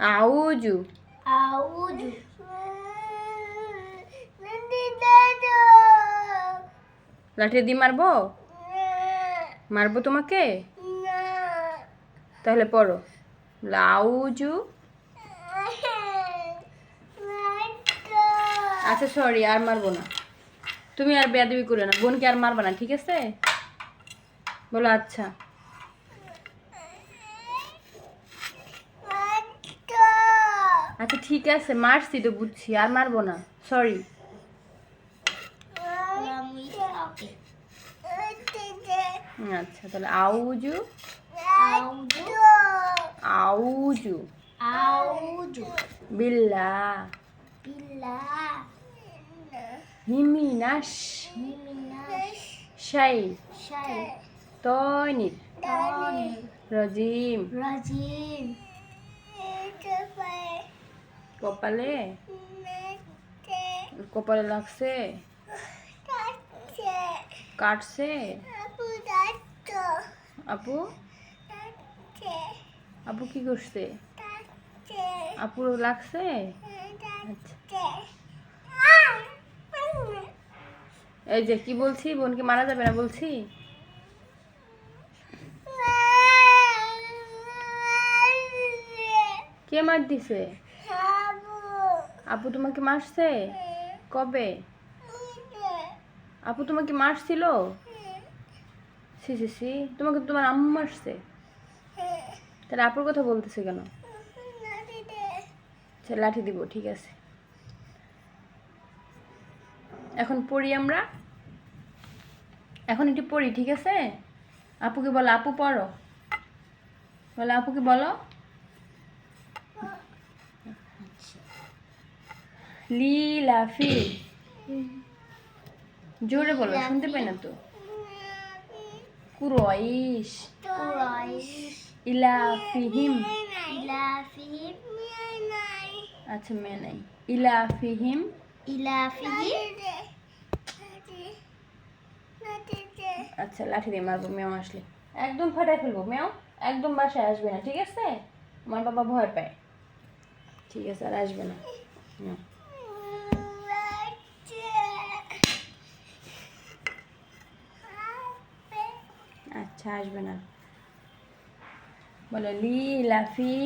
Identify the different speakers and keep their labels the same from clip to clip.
Speaker 1: আউজু
Speaker 2: আউযু
Speaker 1: লাঠি দিয়ে মারবো মারবো তোমাকে তাহলে পড়ো লাউজু আচ্ছা সরি আর মারবো না তুমি আর বেয়াদবি করে না বোনকে আর মারবা না ঠিক আছে বলো আচ্ছা আচ্ছা ঠিক আছে মারছি তো বুঝছি আর মারবো না সরি আচ্ছা তাহলে আউজু। আউজু।
Speaker 2: আউযু
Speaker 1: বিল্লা।
Speaker 2: বিল্লাহ
Speaker 1: হিমিনাস
Speaker 2: মিনাশ
Speaker 1: শাই
Speaker 2: শাই।
Speaker 1: তনির।
Speaker 2: তানির।
Speaker 1: রজিম।
Speaker 2: রাজিম।
Speaker 1: কপালে কপালে লাগছে কাটছে আপু আপু কি করছে আপুর লাগছে আচ্ছা এই যে কি বলছি বোনকে মারা যাবে না বলছি কে মার দিছে আপু তোমাকে মারছে? কবে? আপু তোমাকে মারছিল? সি সি সি, তোমাকে তোমার আম্মু মারছে। তাহলে আপুর কথা বলতেছে কেন? আচ্ছা লাঠি দিব, ঠিক আছে। এখন পড়ি আমরা? এখন একটু পড়ি, ঠিক আছে? আপুকে বলো, আপু পড়ো। বলো, আপুকে বলো। লিলাফি জোরে বলো শুনতে পাই না তো। কুরইশ।
Speaker 2: কুরাইশ।
Speaker 1: ইলাফিহিম।
Speaker 2: ইলাফিহিম।
Speaker 1: আচ্ছা মে নাই। ইলাফিহিম।
Speaker 2: ইলাফিহিম
Speaker 1: আচ্ছা লাঠি দিয়ে মারবো মেও আসলে। একদম ফাটাই ফেলব মেও একদম বাসায় আসবে না ঠিক আছে? আমার বাবা ভয় পায়। ঠিক আছে আর আসবে না। আচ্ছা আসবে না বলো লিলাফি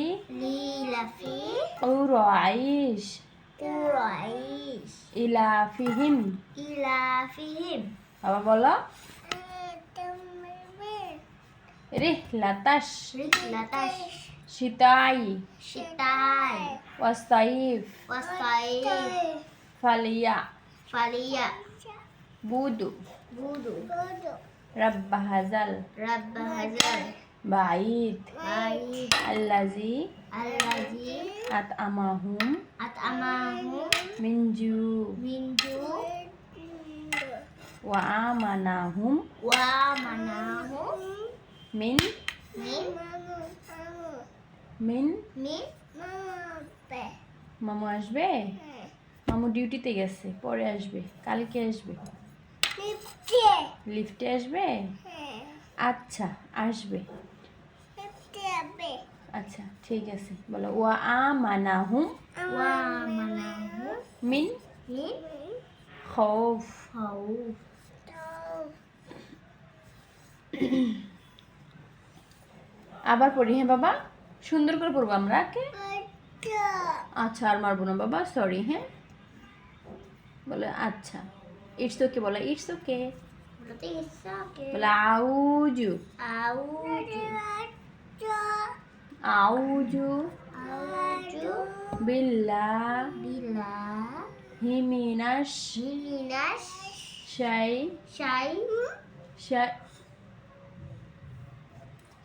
Speaker 2: লিলাফি
Speaker 1: কুরইশ
Speaker 2: কুরাইশ
Speaker 1: ইলাফিহিম
Speaker 2: ইলাফিহিম
Speaker 1: আবার বলো রিহলাতাশ
Speaker 2: রিহলাতাশ
Speaker 1: শিতাই
Speaker 2: শিতাই
Speaker 1: ওয়াসাইফ
Speaker 2: ওয়াসাইফ
Speaker 1: ফালিয়া
Speaker 2: ফালিয়া
Speaker 1: বুদু
Speaker 2: বুদু
Speaker 1: রাব্বা হাজাল
Speaker 2: রাব্ব হাজার
Speaker 1: বাইদ
Speaker 2: বাইদ
Speaker 1: আল্লাজি
Speaker 2: আল্লাজি
Speaker 1: আত আমাহুম
Speaker 2: আতআমাহু
Speaker 1: মিনজু
Speaker 2: মিন জু
Speaker 1: ওয়া আমানাহুম
Speaker 2: ওয়া মানাহু
Speaker 1: মিন
Speaker 2: মিন
Speaker 1: মিন
Speaker 2: মিন
Speaker 1: মামু আসবে? মামু ডিউটিতে গেছে পরে আসবে কালকে আসবে। লিফটে। আসবে? আচ্ছা আসবে। আচ্ছা ঠিক আছে। বলো ওয়া আমানাহুম
Speaker 2: ওয়া মানাহু
Speaker 1: মিন?
Speaker 2: মিন।
Speaker 1: খৌফ।
Speaker 2: খাউফ
Speaker 1: আবার পড়ি হ্যাঁ বাবা? সুন্দর করে পড়ব আমরা কে? আচ্ছা। আর মারবো না বাবা সরি হ্যাঁ? বলে আচ্ছা। ইটস ওকে বলো ইটস ওকে
Speaker 2: বলতে ইসাকে
Speaker 1: বলে আউজু
Speaker 2: আউজু
Speaker 1: আউজু
Speaker 2: আউজু
Speaker 1: বিল্লা
Speaker 2: বিলা
Speaker 1: হিমিনাস
Speaker 2: মিনাশ
Speaker 1: শাই
Speaker 2: শাই
Speaker 1: শাই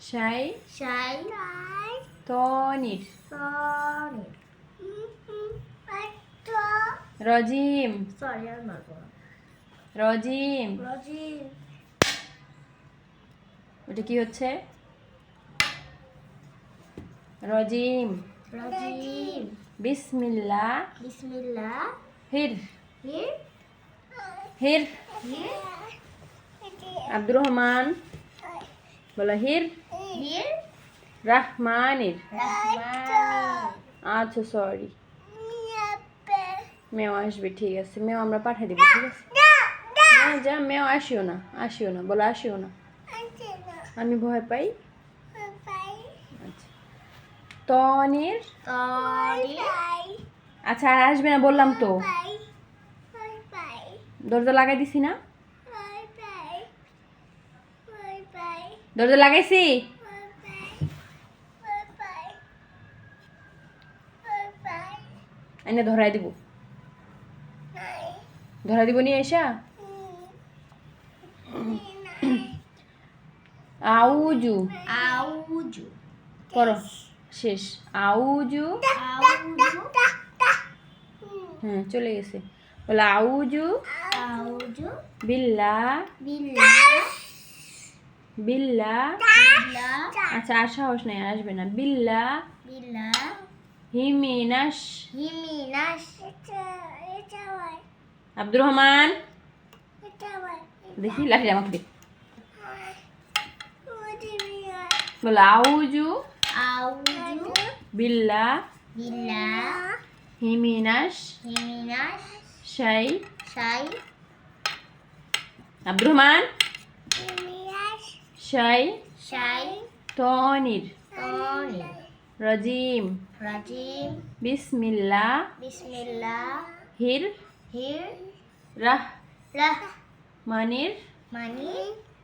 Speaker 1: শাই
Speaker 2: শাই
Speaker 1: তনির
Speaker 2: সরি
Speaker 1: রজিম
Speaker 2: সরি আর মারবো না
Speaker 1: রজিম। ওটা কি হচ্ছে? রজিম।
Speaker 2: রাজিম।
Speaker 1: বিসমিল্লাহ।
Speaker 2: বিসমিল্লাহ।
Speaker 1: হির।
Speaker 2: হির।
Speaker 1: হির।
Speaker 2: হির।
Speaker 1: আব্দুর রহমান। বলো হির। রাহমানির। আচ্ছা সরি মেও আসবে ঠিক আছে। মেও আমরা পাঠিয়ে দেবো ঠিক আছে? যা মেও আসিও না আসিও না, বলো আসিও না। আমি ভয় পাই? আচ্ছা। তনির? আচ্ছা আর আসবে না, বললাম তো। দরজা লাগাই দিছি না? দরজা লাগাইছি? এনে ধরাই দিব। ধরাই দিব নিয়ে এসা আউজু।
Speaker 2: আউজু।
Speaker 1: করো। শেষ। আউজু।
Speaker 2: আউজু।
Speaker 1: হ্যাঁ চলে গেছে। বলে আউজু।
Speaker 2: আউজু।
Speaker 1: বিল্লা।
Speaker 2: বিল্লা।
Speaker 1: বিল্লা।
Speaker 2: বিল্লা।
Speaker 1: আচ্ছা আর সাহস নাই আর আসবে না। বিল্লা।
Speaker 2: বিল্লা।
Speaker 1: হিমিনাস।
Speaker 2: হিমিনাস।
Speaker 1: আব্দুর রহমান। দেখি লাঠি আমাকে দে। বলে আউজু
Speaker 2: আউজু
Speaker 1: বিল্লা
Speaker 2: বিল্লা
Speaker 1: হিমিনাস
Speaker 2: হিমিনাস
Speaker 1: শাই
Speaker 2: সাই
Speaker 1: আব্দুর রহমান শাই
Speaker 2: সাই
Speaker 1: তনির
Speaker 2: তনি
Speaker 1: রাজিম
Speaker 2: রাজিম
Speaker 1: বিসমিল্লা
Speaker 2: বিসমিল্লাহ
Speaker 1: হির
Speaker 2: হির
Speaker 1: রাহ
Speaker 2: রাহ
Speaker 1: মানির
Speaker 2: মানি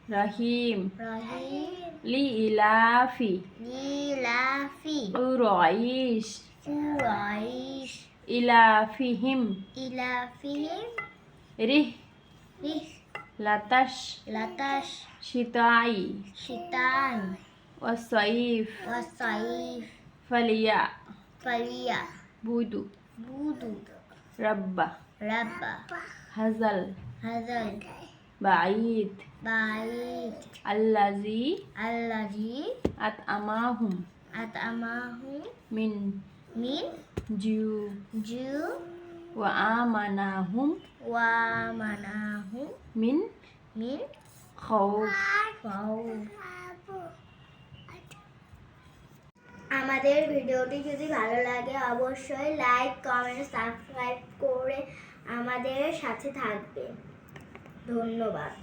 Speaker 1: রহিম
Speaker 2: রহিম لإلاف
Speaker 1: لإلاف
Speaker 2: قريش
Speaker 1: قريش
Speaker 2: إلافهم
Speaker 1: إلافهم
Speaker 2: ره
Speaker 1: ره
Speaker 2: لطش.
Speaker 1: لطش.
Speaker 2: شتاعي
Speaker 1: شتاعي
Speaker 2: والصيف
Speaker 1: والصيف
Speaker 2: فليا
Speaker 1: فليا
Speaker 2: بودو.
Speaker 1: بودو.
Speaker 2: ربا
Speaker 1: ربا
Speaker 2: هزل.
Speaker 1: هزل.
Speaker 2: আল্লাজি
Speaker 1: আত আমাহুম
Speaker 2: আতআমাহু
Speaker 1: মিন
Speaker 2: মিন
Speaker 1: জিউ
Speaker 2: জু।
Speaker 1: ওয়া আমানাহুম।
Speaker 2: ওয়া মানাহু
Speaker 1: মিন
Speaker 2: মিন
Speaker 1: খাউফ
Speaker 2: খাউফ আমাদের ভিডিওটি যদি ভালো লাগে অবশ্যই লাইক কমেন্ট সাবস্ক্রাইব করে আমাদের সাথে থাকবে ধন্যবাদ।